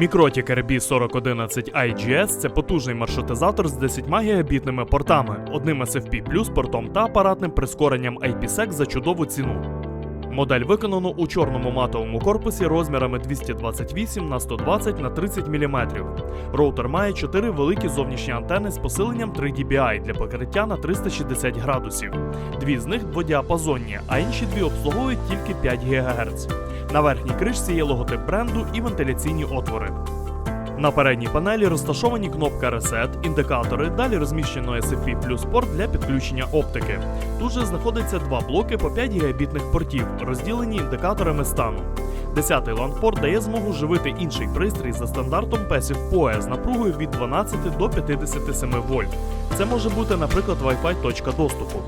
Мікротік RB4011 IGS – це потужний маршрутизатор з 10 гігабітними портами, одним SFP+, портом та апаратним прискоренням IPsec за чудову ціну. Модель виконано у чорному матовому корпусі розмірами 228 на 120 на 30 мм. Роутер має 4 великі зовнішні антени з посиленням 3 dBi для покриття на 360 градусів. Дві з них дводіапазонні, а інші дві обслуговують тільки 5 ГГц. На верхній кришці є логотип бренду і вентиляційні отвори. На передній панелі розташовані кнопка Reset, індикатори, далі розміщено SFP плюс порт для підключення оптики. Тут же знаходиться два блоки по 5 гігабітних портів, розділені індикаторами стану. Десятий LAN-порт дає змогу живити інший пристрій за стандартом Passive PoE з напругою від 12 до 57 вольт. Це може бути, наприклад, Wi-Fi точка доступу.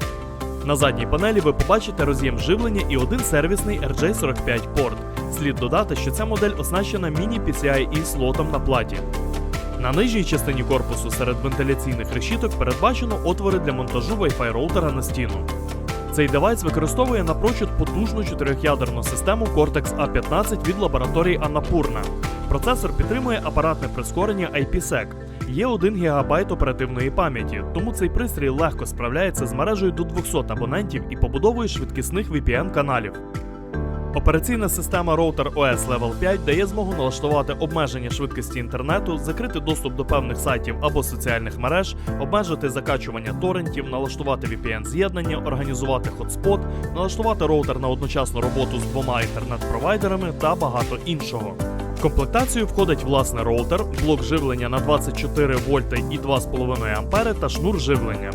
На задній панелі ви побачите роз'єм живлення і один сервісний RJ45 порт. Слід додати, що ця модель оснащена міні-PCIe слотом на платі. На нижній частині корпусу серед вентиляційних решіток передбачено отвори для монтажу Wi-Fi роутера на стіну. Цей девайс використовує напрочуд потужну чотирьохядерну систему Cortex A15 від лабораторії Annapurna. Процесор підтримує апаратне прискорення IPsec. Є 1 ГБ оперативної пам'яті, тому цей пристрій легко справляється з мережею до 200 абонентів і побудовою швидкісних VPN-каналів. Операційна система Router OS Level 5 дає змогу налаштувати обмеження швидкості інтернету, закрити доступ до певних сайтів або соціальних мереж, обмежити закачування торрентів, налаштувати VPN-з'єднання, організувати хотспот, налаштувати роутер на одночасну роботу з двома інтернет-провайдерами та багато іншого. Комплектацію входить власне роутер, блок живлення на 24 вольти і 2,5 ампери та шнур живлення.